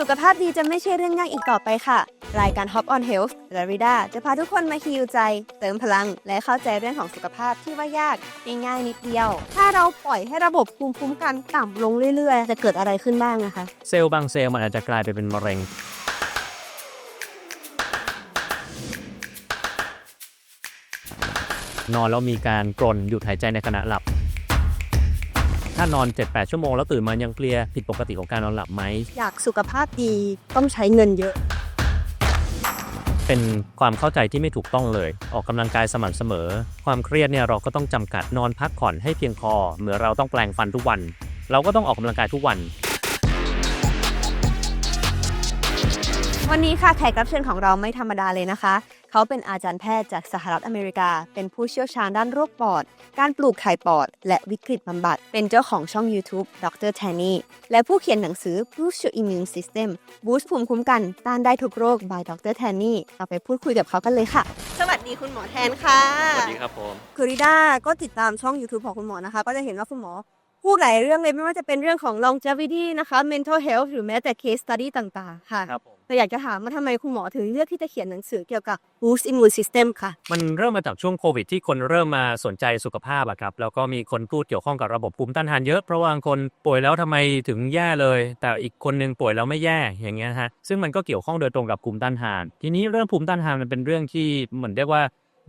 สุขภาพดีจะไม่ใช่เรื่องง่ายอีกต่อไปค่ะ รายการ Hop on Health และริดาจะพาทุกคนมาฮิวใจ เติมพลัง และเข้าใจเรื่องของสุขภาพที่ว่ายากง่ายนิดเดียว ถ้าเราปล่อยให้ระบบภูมิคุ้มกันต่ำลงเรื่อยๆ จะเกิดอะไรขึ้นบ้างนะคะ เซลล์บางเซลล์มันอาจจะกลายไปเป็นมะเร็งนอนแล้วมีการกรนหยุดหายใจในขณะหลับ ถ้านอน 7-8 ชั่วโมงแล้วตื่นมายังเพลียผิดปกติของการนอนหลับไหม อยากสุขภาพดีต้องใช้เงินเยอะ เป็นความเข้าใจที่ไม่ถูกต้องเลย ออกกำลังกายสม่ำเสมอ ความเครียดเนี่ยเราก็ต้องจำกัดนอนพักผ่อนให้เพียงพอเหมือนเราต้องแปลงฟันทุกวัน เราก็ต้องออกกำลังกายทุกวัน วันนี้ค่ะแขกรับเชิญของเราไม่ธรรมดาเลยนะคะ เขาเป็นอาจารย์แพทย์จากสหรัฐอเมริกา เป็นผู้เชี่ยวชาญด้านโรคปอด การปลูกไข่ปอด และวิกฤตบำบัด เป็นเจ้าของช่อง YouTube ดร t a n n y และผู้เขียนหนังสือ Boost Your Immune System Boost ภูมิคุ้มกัน ต้านได้ทุกโรค by ดร t a n n y เราไปพูดคุยกับเขากันเลยค่ะ สวัสดีคุณหมอแทนค่ะ สวัสดีครับผม คือริด้าก็ติดตามช่อง YouTube ของคุณหมอนะคะ ก็จะเห็นว่าคุณหมอพูดหลายเรื่องเลยไม่ว่าจะเป็นเรื่องของ longevity นะคะ mental health หรือแม้แต่ case study ต่างๆ ค่ะครับผม แต่อยากจะถามว่าทำไมคุณหมอถึงเลือกที่จะเขียนหนังสือเกี่ยวกับ boost immune system ค่ะ มันเริ่มมาจากช่วงโควิดที่คนเริ่มมาสนใจสุขภาพอะครับ แล้วก็มีคนพูดเกี่ยวข้องกับระบบภูมิต้านทานเยอะ เพราะว่าบางคนป่วยแล้วทำไมถึงแย่เลย แต่อีกคนนึงป่วยแล้วไม่แย่อย่างเงี้ยฮะ ซึ่งมันก็เกี่ยวข้องโดยตรงกับภูมิต้านทาน ทีนี้เรื่องภูมิต้านทานมันเป็นเรื่องที่เหมือนเรียกว่า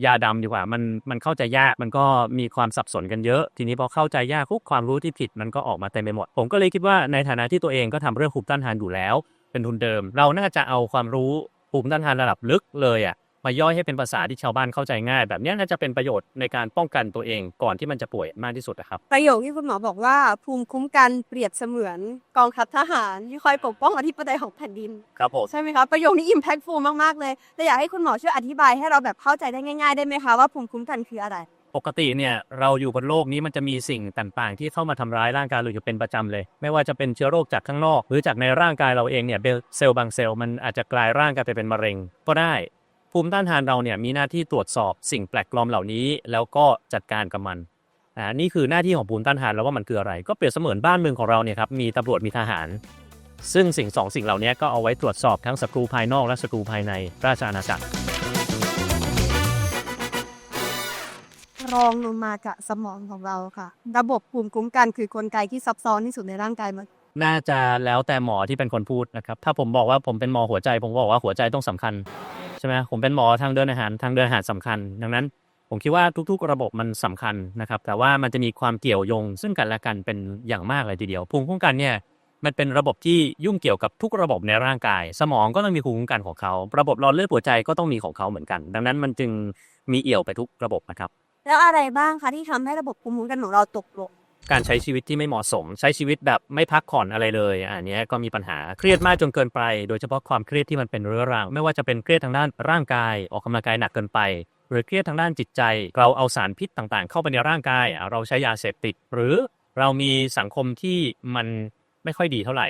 ยาดำดีกว่ามันมันเข้าใจยากมันก็มีความสับสนกันเยอะ ทีนี้พอเข้าใจยากปุ๊บความรู้ที่ผิดมันก็ออกมาเต็มไปหมด ผมก็เลยคิดว่าในฐานะที่ตัวเองก็ทำเรื่องภูมิต้านทานอยู่แล้ว เป็นทุนเดิม เราน่าจะเอาความรู้ภูมิต้านทานระดับลึกเลยอะมาย่อยให้เป็นภาษาที่ชาวบ้านเข้าใจง่าย แบบเนี้ยน่าจะเป็นประโยชน์ในการป้องกันตัวเองก่อนที่มันจะป่วยมากที่สุดนะครับ ประโยคที่คุณหมอบอกว่า ภูมิคุ้มกันเปรียบเสมือนกองทัพทหารที่คอยปกป้องอธิปไตยของแผ่นดินครับผมใช่ไหมคะประโยคนี้ impactful มากๆเลยแต่อยากให้คุณหมอช่วยอธิบายให้เราแบบเข้าใจได้ง่าย ๆ ได้ไหมคะว่าภูมิคุ้มกันคืออะไร ปกติเนี่ยเราอยู่บนโลกนี้มันจะมีสิ่งต่างๆ ที่เข้ามาทำร้ายร่างกายเราอยู่เป็นประจำเลย ไม่ว่าจะเป็นเชื้อโรคจากข้างนอก หรือจากในร่างกายเราเองเนี่ยเซลล์บางเซลล์มันอาจจะกลายร่างกายไปเป็นมะเร็ง ก็ได้ ภูมิต้านทานเราเนี่ยมีหน้าที่ตรวจสอบสิ่งแปลกปลอมเหล่านี้ แล้วก็จัดการกับมันอ่านี่คือหน้าที่ของภูมิต้านทานแล้วว่ามันคืออะไร ก็เปรียบเสมือนบ้านเมืองของเราเนี่ยครับมีตำรวจมีทหาร ซึ่งสิ่งสองสิ่งเหล่านี้ก็เอาไว้ตรวจสอบทั้งศัตรูภายนอกและศัตรูภายในราชอาณาจักร รองลงมาจากสมองของเราค่ะ ระบบภูมิคุ้มกันคือกลไกที่ซับซ้อนที่สุดในร่างกายมันน่าจะแล้วแต่หมอที่เป็นคนพูดนะครับ ถ้าผมบอกว่าผมเป็นหมอหัวใจ ผมบอกว่าหัวใจต้องสำคัญใช่ไหมผมเป็นหมอทางเดินอาหารทางเดินอาหารสำคัญ ดังนั้น ผมคิดว่าทุกๆ ระบบมันสำคัญนะครับ แต่ว่ามันจะมีความเกี่ยวโยง ซึ่งกันและกันเป็นอย่างมากเลยทีเดียว ภูมิคุ้มกันเนี่ยมันเป็นระบบที่ยุ่งเกี่ยวกับทุกระบบในร่างกาย สมองก็ต้องมีภูมิคุ้มกันของเขา ระบบหลอดเลือดหัวใจก็ต้องมีของเขาเหมือนกัน ดังนั้นมันจึงมีเอี่ยวไปทุกระบบนะครับ แล้วอะไรบ้างคะที่ทำให้ระบบภูมิคุ้มกันของเราตกลง การใช้ชีวิตที่ไม่เหมาะสม ใช้ชีวิตแบบไม่พักผ่อนอะไรเลยอันเนี้ยก็มีปัญหาเครียดมากจนเกินไป โดยเฉพาะความเครียดที่มันเป็นเรื้อรัง ไม่ว่าจะเป็นเครียดทางด้านร่างกาย ออกกำลังกายหนักเกินไป หรือเครียดทางด้านจิตใจ เราเอาสารพิษต่างๆ เข้าไปในร่างกายอะเราใช้ยาเสพติด หรือเรามีสังคมที่มันไม่ค่อยดีเท่าไหร่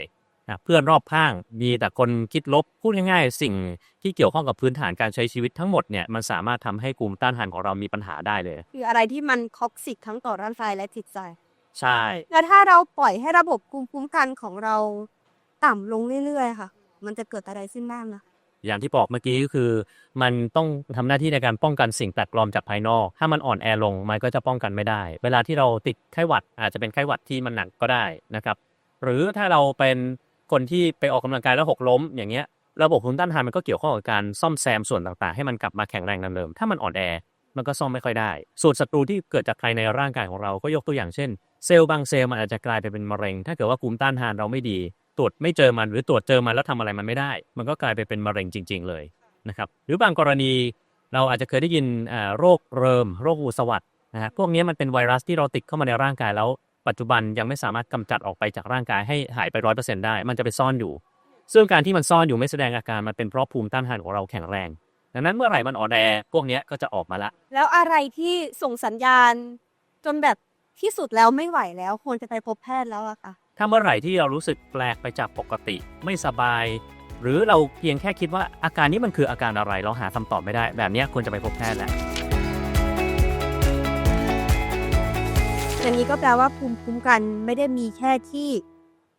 เพื่อนรอบข้างมีแต่คนคิดลบพูดง่ายๆ สิ่งที่เกี่ยวข้องกับพื้นฐานการใช้ชีวิตทั้งหมดเนี่ยมันสามารถทำให้ภูมิต้านทานของเรามีปัญหาได้เลย คืออะไรที่มันท็อกซิกทั้งต่อร่างกายและจิตใจ ใช่ แล้วถ้าเราปล่อยให้ระบบภูมิคุ้มกันของเราต่ำลงเรื่อยๆค่ะ มันจะเกิดอะไรขึ้นบ้างนะอย่างที่บอกเมื่อกี้ก็คือ มันต้องทำหน้าที่ในการป้องกันสิ่งแปลกปลอมจากภายนอก ถ้ามันอ่อนแอลงมันก็จะป้องกันไม่ได้ เวลาที่เราติดไข้หวัดอาจจะเป็นไข้หวัดที่มันหนักก็ได้นะครับ หรือถ้าเราเป็น คนที่ไปออกกำลังกายแล้วหกล้ม อย่างเงี้ยระบบภูมิต้านทานมันก็เกี่ยวข้องกับการซ่อมแซมส่วนต่างๆ ให้มันกลับมาแข็งแรงดังเดิม ถ้ามันอ่อนแอ มันก็ซ่อมไม่ค่อยได้ ส่วนศัตรูที่เกิดจากภายในร่างกายของเราก็ยกตัวอย่างเช่น เซลล์บางเซลล์มันอาจจะกลายไปเป็นมะเร็ง ถ้าเกิดว่าภูมิต้านทานเราไม่ดี ตรวจไม่เจอมันหรือตรวจเจอมันแล้วทำอะไรมันไม่ได้ มันก็กลายไปเป็นมะเร็งจริง ๆ เลยนะครับ หรือบางกรณีเราอาจจะเคยได้ยินโรคเริม โรคหูสวัดนะฮะพวกนี้มันเป็นไวรัสที่เราติดเข้ามาในร่างกายแล้ว ปัจจุบันยังไม่สามารถกำจัดออกไปจากร่างกายให้หายไปร้อยเปอร์เซ็นต์ได้ มันจะไปซ่อนอยู่ ซึ่งการที่มันซ่อนอยู่ไม่แสดงอาการมันเป็นเพราะภูมิต้านทานของเราแข็งแรง ดังนั้นเมื่อไหร่มันอ่อนแอพวกเนี้ยก็จะออกมาละ แล้วอะไรที่ส่งสัญญาณ จนแบบที่สุดแล้วไม่ไหวแล้วควรจะไปพบแพทย์แล้วอะค่ะ ถ้าเมื่อไหร่ที่เรารู้สึกแปลกไปจากปกติ ไม่สบาย หรือเราเพียงแค่คิดว่าอาการนี้มันคืออาการอะไรเราหาคำตอบไม่ได้ แบบเนี้ยควรจะไปพบแพทย์แล้ว อย่างนี้ก็แปลว่าภูมิคุ้มกันไม่ได้มีแค่ที่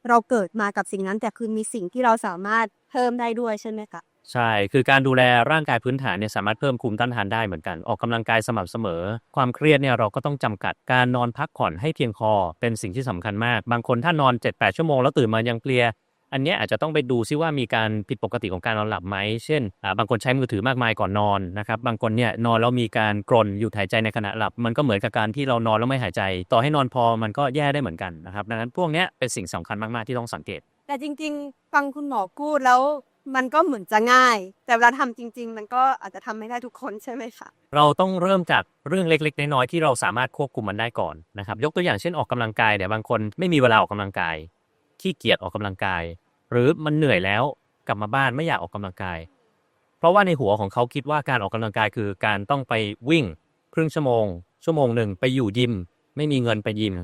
เราเกิดมากับสิ่งนั้น แต่คือมีสิ่งที่เราสามารถเพิ่มได้ด้วยใช่ไหมคะใช่ คือการดูแลร่างกายพื้นฐานเนี่ยสามารถเพิ่มภูมิต้านทานได้เหมือนกัน ออกกำลังกายสม่ำเสมอ ความเครียดเนี่ยเราก็ต้องจำกัด การนอนพักผ่อนให้เพียงพอเป็นสิ่งที่สำคัญมาก บางคนถ้านอน 7-8 ชั่วโมงแล้วตื่นมายังเพลีย อันเนี้ยอาจจะต้องไปดูซิว่ามีการผิดปกติของการนอนหลับไหม เช่นอ่าบางคนใช้มือถือมากมายก่อนนอนนะครับ บางคนเนี่ยนอนแล้วมีการกรนหยุดหายใจในขณะหลับ มันก็เหมือนกับการที่เรานอนแล้วไม่หายใจ ต่อให้นอนพอมันก็แย่ได้เหมือนกันนะครับ ดังนั้นพวกเนี้ยเป็นสิ่งสำคัญมาก ๆ ที่ต้องสังเกต แต่จริง ๆ ฟังคุณหมอพูดแล้วมันก็เหมือนจะง่าย แต่เวลาทำจริง ๆ มันก็อาจจะทำไม่ได้ทุกคนใช่ไหมคะเราต้องเริ่มจากเรื่องเล็ก ๆ น้อยๆที่เราสามารถควบคุมมันได้ก่อนนะครับ ยกตัวอย่างเช่นออกกำลังกายเนี่ยบางคนไม่มีเวลาออกกำลังกายขี้เกียจออกกำลังกาย หรือมันเหนื่อยแล้วกลับมาบ้านไม่อยากออกกำลังกาย เพราะว่าในหัวของเขาคิดว่าการออกกำลังกายคือการต้องไปวิ่ง ครึ่งชั่วโมง ชั่วโมงหนึ่งไปอยู่ยิม ไม่มีเงินไปยิม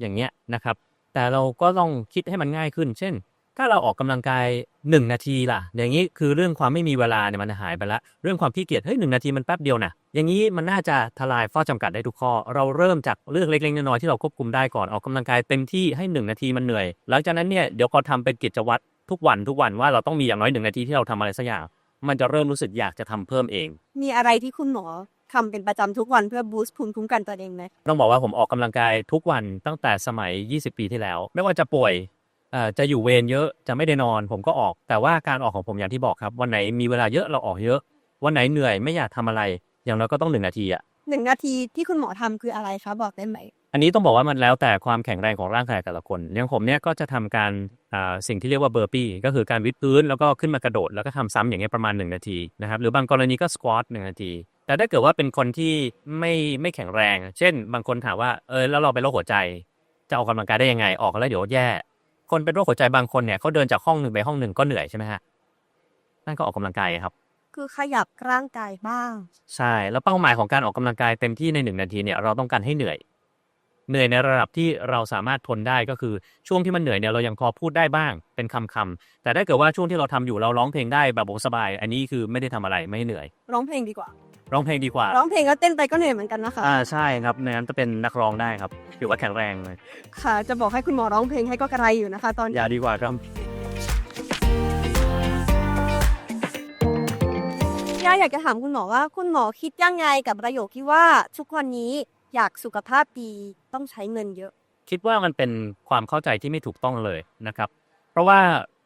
อย่างเงี้ยนะครับ แต่เราก็ต้องคิดให้มันง่ายขึ้น เช่น ถ้าเราออกกำลังกาย 1 นาทีล่ะ อย่างนี้คือเรื่องความไม่มีเวลาเนี่ยมันหายไปละ เรื่องความขี้เกียจเฮ้ยหนาทีมันแป๊บเดียวนะอย่างนี้มันน่าจะทลายข้อจำกัดได้ทุกข้อ เราเริ่มจากเรื่องเล็กๆน้อยๆที่เราควบคุมได้ก่อนออกกำลังกายเต็มที่ให้ 1 นาทีมันเหนื่อย หลังจากนั้นเนี่ยเดี๋ยวพอทำเป็นกิจวัตรทุกวันทุกวันว่าเราต้องมีอย่างน้อยหนึ่งนาทีที่เราทำอะไรสักอย่างมันจะเริ่มรู้สึกอยากจะทำเพิ่มเอง มีอะไรที่คุณหมอทำเป็นประจำทุกวันเพื่อบูสต์ภูมิคุ้มกันตัวเองไหมต้องบอกว่าผมออกกำลังกายทุกวันตั้งแต่สมัย 20 ปีที่แล้ว ไม่ว่าจะป่วยเอ่อ จะอยู่เวรเยอะจะไม่ได้นอนผมก็ออก แต่ว่าการออกของผมอย่างที่บอกครับ วันไหนมีเวลาเยอะเราออกเยอะ วันไหนเหนื่อยไม่อยากทำอะไร อย่างน้อยก็ต้องหนึ่งนาทีอะหนึ่งนาทีที่คุณหมอทำคืออะไรคะบอกได้ไหมอันนี้ต้องบอกว่ามันแล้วแต่ความแข็งแรงของร่างกายแต่ละคนอย่างผมเนี่ยก็จะทำการอ่าสิ่งที่เรียกว่าเบอร์ปี้ก็คือการวิดพื้นแล้วก็ขึ้นมากระโดดแล้วก็ทำซ้ำอย่างเงี้ยประมาณ 1 นาทีนะครับหรือบางกรณีก็สควอตหนึ่งนาที แต่ถ้าเกิดว่าเป็นคนที่ไม่ไม่แข็งแรง เช่น บางคนถามว่าเออแล้วเราเป็นโรคหัวใจ จะออกกำลังกายได้ยังไงออกแล้วเดี๋ยวแย่ คนเป็นโรคหัวใจบางคนเนี่ยเขาเดินจากห้องหนึ่งไปห้องหนึ่งก็เหนื่อยใช่ไหมฮะนั่นก็ออกกำลังกายครับ คือขยับร่างกายบ้าง ใช่ แล้วเป้าหมายของการออกกำลังกายเต็มที่ในหนึ่งนาทีเนี่ยเราต้องการให้เหนื่อย เหนื่อยในระดับที่เราสามารถทนได้ก็คือช่วงที่มันเหนื่อยเนี่ยเรายังพอพูดได้บ้างเป็นคำคำๆแต่ถ้าเกิดว่าช่วงที่เราทำอยู่เราร้องเพลงได้แบบสบาย อันนี้คือไม่ได้ทำอะไรไม่เหนื่อย ร้องเพลงดีกว่า ร้องเพลงดีกว่า ร้องเพลงก็เต้นไปก็เหนื่อยเหมือนกันนะคะอ่าใช่ครับในนั้นจะเป็นนักร้องได้ครับถือว่าแข็งแรงเลยค่ะ จะบอกให้คุณหมอร้องเพลงให้ก็กระไรอยู่นะคะ ตอนอนี้ย่าดีกว่าครับย่าอยากจะถามคุณหมอว่าคุณหมอคิดยังไงกับประโยคที่ว่าทุกวันนี้ อยากสุขภาพดีต้องใช้เงินเยอะ คิดว่ามันเป็นความเข้าใจที่ไม่ถูกต้องเลยนะครับ เพราะว่า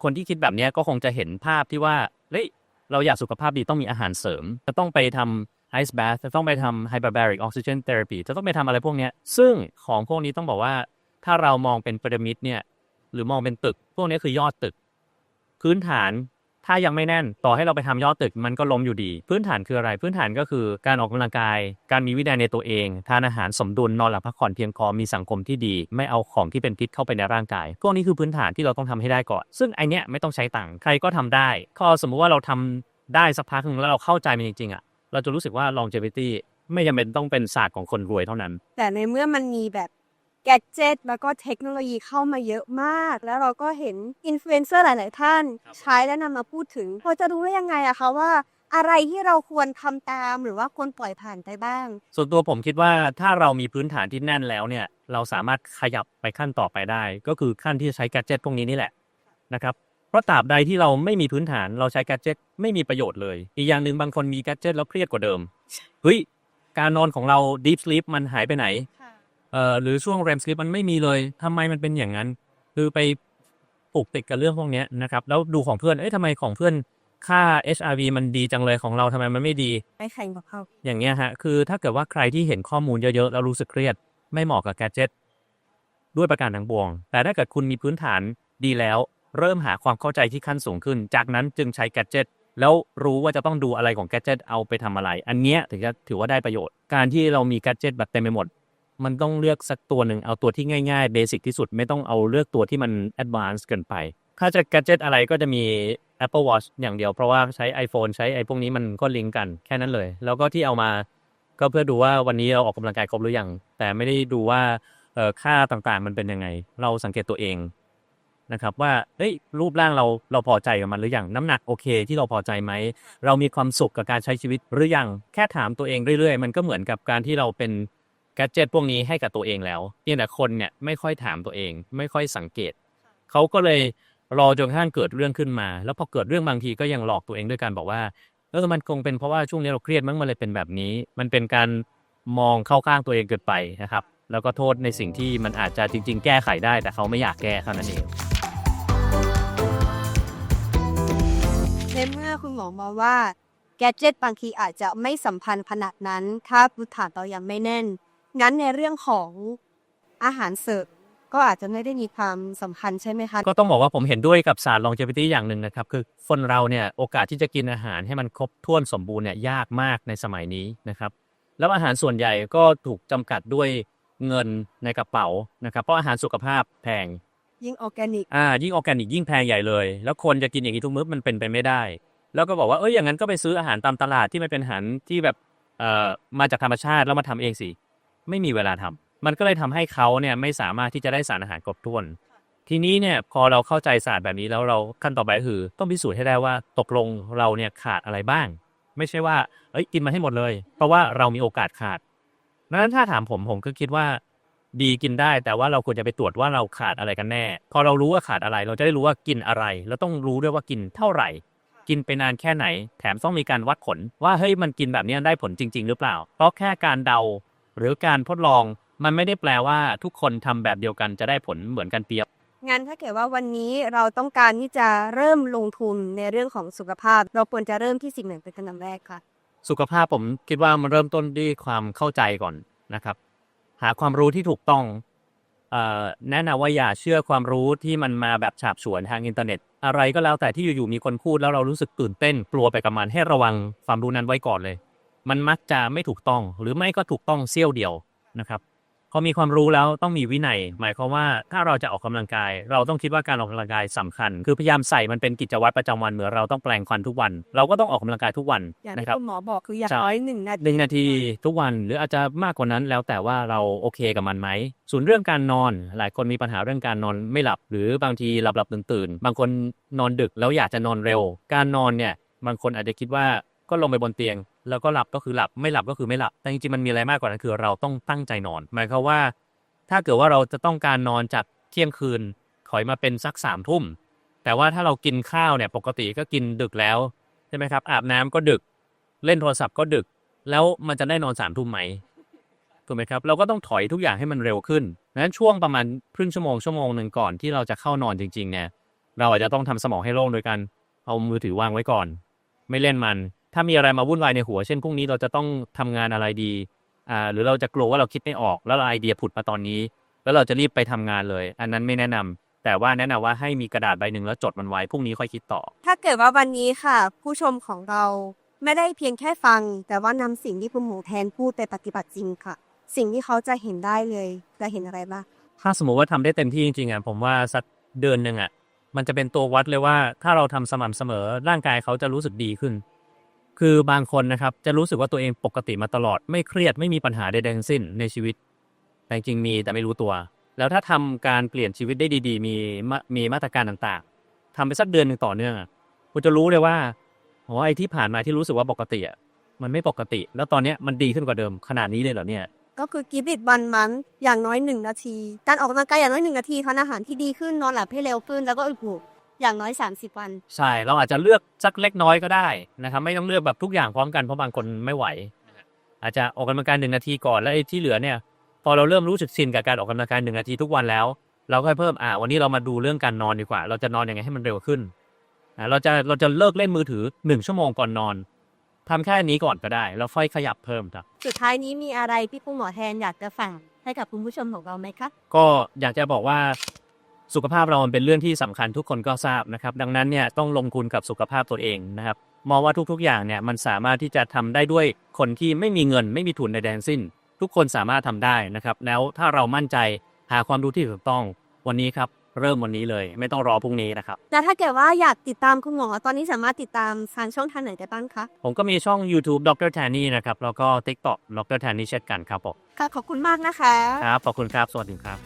คนที่คิดแบบนี้ก็คงจะเห็นภาพที่ว่าเฮ้ยเราอยากสุขภาพดีต้องมีอาหารเสริม จะต้องไปทำ ice bath จะต้องไปทำ hyperbaric oxygen therapy จะต้องไปทำอะไรพวกนี้ซึ่งของพวกนี้ต้องบอกว่า ถ้าเรามองเป็นพีระมิดเนี่ยหรือมองเป็นตึก พวกนี้คือยอดตึก พื้นฐาน ถ้ายังไม่แน่นต่อให้เราไปทำยอดตึกมันก็ล้มอยู่ดี พื้นฐานคืออะไร พื้นฐานก็คือการออกกำลังกาย การมีวินัยในตัวเองทานอาหารสมดุลนอนหลับพักผ่อนเพียงพอมีสังคมที่ดี ไม่เอาของที่เป็นพิษเข้าไปในร่างกายพวกนี้คือพื้นฐานที่เราต้องทำให้ได้ก่อน ซึ่งไอเนี้ยไม่ต้องใช้ตังค์ใครก็ทำได้พอสมมุติว่าเราทำได้สักพักหนึงแล้วเราเข้าใจมันจริงๆอะเราจะรู้สึกว่า longevity ไม่จำเป็นต้องเป็นศาสตร์ของคนรวยเท่านั้น แต่ในเมื่อมันมีแบบ แกดเจ็ตแล้วก็เทคโนโลยีเข้ามาเยอะมาก แล้วเราก็เห็นอินฟลูเอนเซอร์หลาย ๆ ท่านครับใช้และนำมาพูดถึงพอจะรู้ได้ยังไงอะคะว่าอะไรที่เราควรทำตามหรือว่าควรปล่อยผ่านไปบ้าง ส่วนตัวผมคิดว่าถ้าเรามีพื้นฐานที่แน่นแล้วเนี่ย เราสามารถขยับไปขั้นต่อไปได้ ก็คือขั้นที่จะใช้แกดเจิตพวกนี้นี่แหละนะครับเพราะตราบใดที่เราไม่มีพื้นฐานเราใช้แกดเจิตไม่มีประโยชน์เลย อีกอย่างหนึ่งบางคนมีแกดเจิตแล้วเครียดกว่าเดิมเฮ้ยการนอนของเรา deep sleep มันหายไปไหน เอ่อหรือช่วง REM sleep มันไม่มีเลยทำไมมันเป็นอย่างนั้น คือไปปลูกติดกับเรื่องพวกเนี้ยนะครับ แล้วดูของเพื่อนเอ้ยทำไมของเพื่อนค่า HRV มันดีจังเลยของเราทำไมมันไม่ดีไปแข่งกับเขาอย่างเงี้ยฮะคือถ้าเกิดว่าใครที่เห็นข้อมูลเยอะๆแล้วรู้สึกเครียด ไม่เหมาะกับแกดเจิตด้วยประการทั้งปวง แต่ถ้าเกิดคุณมีพื้นฐานดีแล้ว เริ่มหาความเข้าใจที่ขั้นสูงขึ้น จากนั้นจึงใช้แกดเจิตแล้วรู้ว่าจะต้องดูอะไรของแกดเจิตเอาไปทำอะไร อันเนี้ยถึงจะถือว่าได้ประโยชน์ การที่เรามีแกดเจิตแบบเต็มไปหมด มันต้องเลือกสักตัวหนึ่งเอาตัวที่ง่ายๆเบสิกที่สุด ไม่ต้องเอาเลือกตัวที่มันแอดวานซ์เกินไป ถ้าจะแกดเจิตอะไรก็จะมี Apple Watch อย่างเดียว เพราะว่าใช้ iPhone ใช้ไอ้พวกนี้มันก็ลิงก์กันแค่นั้นเลย แล้วก็ที่เอามาก็เพื่อดูว่าวันนี้เราออกกำลังกายครบหรือยัง แต่ไม่ได้ดูว่าค่าต่างๆมันเป็นยังไง เราสังเกตตัวเองนะครับว่าเฮ้ยรูปร่างเราเราพอใจกับมันหรือยังน้ำหนักโอเคที่เราพอใจไหม เรามีความสุขกับการใช้ชีวิตหรือยังแค่ถามตัวเองเรื่อยๆ มันก็เหมือนกับการที่เราเป็น แกดเจิตพวกนี้ให้กับตัวเองแล้วเพียงแต่คนเนี่ยไม่ค่อยถามตัวเอง ไม่ค่อยสังเกต เขาก็เลยรอจนกระทั่งเกิดเรื่องขึ้นมา แล้วพอเกิดเรื่องบางทีก็ยังหลอกตัวเองด้วยการบอกว่าเออมันคงเป็นเพราะว่าช่วงนี้เราเครียดมั้งมันเลยเป็นแบบนี้ มันเป็นการมองเข้าข้างตัวเองเกินไปนะครับ แล้วก็โทษในสิ่งที่มันอาจจะจริง ๆ แก้ไขได้ แต่เขาไม่อยากแก้เท่านั้นเองในเมื่อคุณหมอมองว่าแกดเจิตบางทีอาจจะไม่สัมพันธ์ขนาดนั้น ถ้าพื้นฐานเรายังไม่แน่น งั้นในเรื่องของอาหารเสริมก็อาจจะไม่ได้มีความสำคัญใช่ไหมคะ ก็ต้องบอกว่าผมเห็นด้วยกับศาสตร์ longevity อย่างหนึ่งนะครับ คือคนเราเนี่ยโอกาสที่จะกินอาหารให้มันครบถ้วนสมบูรณ์เนี่ยยากมากในสมัยนี้นะครับ แล้วอาหารส่วนใหญ่ก็ถูกจำกัดด้วยเงินในกระเป๋านะครับ เพราะอาหารสุขภาพแพง ยิ่งออร์แกนิก อ่า ยิ่งออร์แกนิกยิ่งแพงใหญ่เลย แล้วคนจะกินอย่างนี้ทุกมื้อมันเป็นไปไม่ได้ แล้วก็บอกว่าเอ้ยอย่างนั้นก็ไปซื้ออาหารตามตลาดที่มันเป็นอาหารที่แบบเอ่อมาจากธรรมชาติแล้วมาทำเองสิ ไม่มีเวลาทำมันก็เลยทำให้เขาเนี่ยไม่สามารถที่จะได้สารอาหารครบถ้วน ทีนี้เนี่ยพอเราเข้าใจศาสตร์แบบนี้แล้วเราขั้นต่อไปคือ ต้องพิสูจน์ให้ได้ว่าตกลงเราเนี่ยขาดอะไรบ้าง ไม่ใช่ว่าเอ้ยกินมาให้หมดเลย เพราะว่าเรามีโอกาสขาดดังนั้นถ้าถามผมผมก็คิดว่าดีกินได้แต่ว่าเราควรจะไปตรวจว่าเราขาดอะไรกันแน่ พอเรารู้ว่าขาดอะไร เราจะได้รู้ว่ากินอะไร แล้วต้องรู้ด้วยว่ากินเท่าไหร่ กินไปนานแค่ไหน แถมต้องมีการวัดผล ว่าเฮ้ยมันกินแบบนี้ได้ผลจริง ๆ หรือเปล่า เพราะแค่การเดา หรือการทดลองมันไม่ได้แปลว่าทุกคนทำแบบเดียวกันจะได้ผลเหมือนกันเปียบงั้นถ้าเกิดว่าวันนี้เราต้องการที่จะเริ่มลงทุนในเรื่องของสุขภาพ เราควรจะเริ่มที่สิ่งไหนเป็นอันดับแรกคะสุขภาพผมคิดว่ามันเริ่มต้นด้วยความเข้าใจก่อนนะครับ หาความรู้ที่ถูกต้องเอ่อแนะนำว่าอย่าเชื่อความรู้ที่มันมาแบบฉาบฉวยทางอินเทอร์เน็ต อะไรก็แล้วแต่ที่อยู่ๆมีคนพูดแล้วเรารู้สึกตื่นเต้นกลัวไปกับมันให้ระวังความรู้นั้นไว้ก่อนเลย มันมักจะไม่ถูกต้องหรือไม่ก็ถูกต้องเสี้ยวเดียวนะครับพอมีความรู้แล้วต้องมีวินัย หมายความว่าถ้าเราจะออกกำลังกาย เราต้องคิดว่าการออกกำลังกายสำคัญ คือพยายามใส่มันเป็นกิจวัตรประจำวันเหมือนเราต้องแปลงควันทุกวัน เราก็ต้องออกกำลังกายทุกวันอย่างนะที่ครับคุณหมอบอกคืออย่างใช่น้อยหนึ่งนาทีหนึ่งนาทีทุกวันหรืออาจจะมากกว่านั้นแล้วแต่ว่าเราโอเคกับมันไหมส่วนเรื่องการนอน หลายคนมีปัญหาเรื่องการนอนไม่หลับ หรือบางทีหลับหลับตื่นตื่นๆบางคนนอนดึกแล้วอยากจะนอนเร็ว การนอนเนี่ยบางคนอาจจะคิดว่าก็ลงไปบนเตียง แล้วก็หลับก็คือหลับไม่หลับก็คือไม่หลับ แต่จริงๆมันมีอะไรมากกว่านั้นคือเราต้องตั้งใจนอน หมายความว่า ถ้าเกิดว่าเราจะต้องการนอนจากเที่ยงคืนขอยมาเป็นสักสามทุ่มแต่ว่าถ้าเรากินข้าวเนี่ยปกติก็กินดึกแล้วใช่ไหมครับ อาบน้ำก็ดึก เล่นโทรศัพท์ก็ดึก แล้วมันจะได้นอนสามทุ่มไหมถูกไหมครับ เราก็ต้องถอยทุกอย่างให้มันเร็วขึ้นนั้นช่วงประมาณครึ่งชั่วโมงชั่วโมงหนึ่งก่อนที่เราจะเข้านอนจริง ๆ เนี่ย เราอาจจะต้องทำสมองให้โล่งโดยการเอามือถือวางไว้ก่อน ไม่เล่นมัน ถ้ามีอะไรมาวุ่นวายในหัว เช่นพรุ่งนี้เราจะต้องทำงานอะไรดีอ่าหรือเราจะกลัวว่าเราคิดไม่ออก แล้วไอเดียผุดมาตอนนี้ แล้วเราจะรีบไปทำงานเลย อันนั้นไม่แนะนำแต่ว่าแนะนำว่าให้มีกระดาษใบหนึ่งแล้วจดมันไว้พรุ่งนี้ค่อยคิดต่อ ถ้าเกิดว่าวันนี้ค่ะ ผู้ชมของเราไม่ได้เพียงแค่ฟัง แต่ว่านำสิ่งที่คุณหมูแทนพูดไปปฏิบัติจริงค่ะ สิ่งที่เขาจะเห็นได้เลยจะเห็นอะไรบ้างถ้าสมมติว่าทำได้เต็มที่จริงๆอะผมว่าสักเดือนหนึ่งอะมันจะเป็นตัววัดเลยว่าถ้าเราทำสม่ำเสมอร่างกายเขาจะรู้สึกดีขึ้น คือบางคนนะครับจะรู้สึกว่าตัวเองปกติมาตลอดไม่เครียดไม่มีปัญหาใดๆทั้งสิ้นในชีวิต แต่จริงมีแต่ไม่รู้ตัว แล้วถ้าทำการเปลี่ยนชีวิตได้ดี ๆ มีมีมาตรการต่างๆทำไปสักเดือนหนึ่งต่อเนื่องคุณจะรู้เลยว่าโอ้ไอ้ที่ผ่านมาที่รู้สึกว่าปกติอะมันไม่ปกติ แล้วตอนเนี้ยมันดีขึ้นกว่าเดิมขนาดนี้เลยเหรอเนี่ยก็คือกิฟต์วันมันอย่างน้อยหนึ่งนาที การออกกำลังกายอย่างน้อยหนึ่งนาทีทานอาหารที่ดีขึ้นนอนหลับให้เร็วขึ้นแล้วก็อุป อย่างน้อย 30 วัน ใช่ เราอาจจะเลือกสักเล็กน้อยก็ได้นะครับ ไม่ต้องเลือกแบบทุกอย่างพร้อมกันเพราะบางคนไม่ไหว อาจจะออกกำลังกายหนึ่งนาทีก่อนแล้วไอ้ที่เหลือเนี่ย พอเราเริ่มรู้สึกชินกับการออกกำลังกายหนึ่งนาทีทุกวันแล้ว เราก็ให้เพิ่มอ่าวันนี้เรามาดูเรื่องการนอนดีกว่า เราจะนอนยังไงให้มันเร็วขึ้นอ่าเราจะเราจะเลิกเล่นมือถือหนึ่งชั่วโมงก่อนนอนทำแค่นี้ก่อนก็ได้ แล้วค่อยขยับเพิ่มครับสุดท้ายนี้มีอะไรที่คุณหมอแทนอยากจะฝากให้กับคุณผู้ชมของเราไหมคะก็อยากจะบอกว่า สุขภาพเรามันเป็นเรื่องที่สำคัญทุกคนก็ทราบนะครับ ดังนั้นเนี่ยต้องลงทุนกับสุขภาพตัวเองนะครับมองว่าทุกๆอย่างเนี่ยมันสามารถที่จะทำได้ด้วยคนที่ไม่มีเงินไม่มีทุนในแดนสิ้น ทุกคนสามารถทำได้นะครับแล้วถ้าเรามั่นใจหาความรู้ที่ถูกต้องวันนี้ครับเริ่มวันนี้เลย ไม่ต้องรอพรุ่งนี้นะครับแล้วถ้าเกิดว่าอยากติดตามคุณหมอตอนนี้สามารถติดตามทางช่องทางไหนได้บ้างคะ ผมก็มีช่อง YouTube Dr. Tanny นะครับ แล้วก็ TikTok Dr. Tanny เช่นกันครับผมค่ะขอบคุณมากนะคะ ครับ ขอบคุณครับ สวัสดีครับ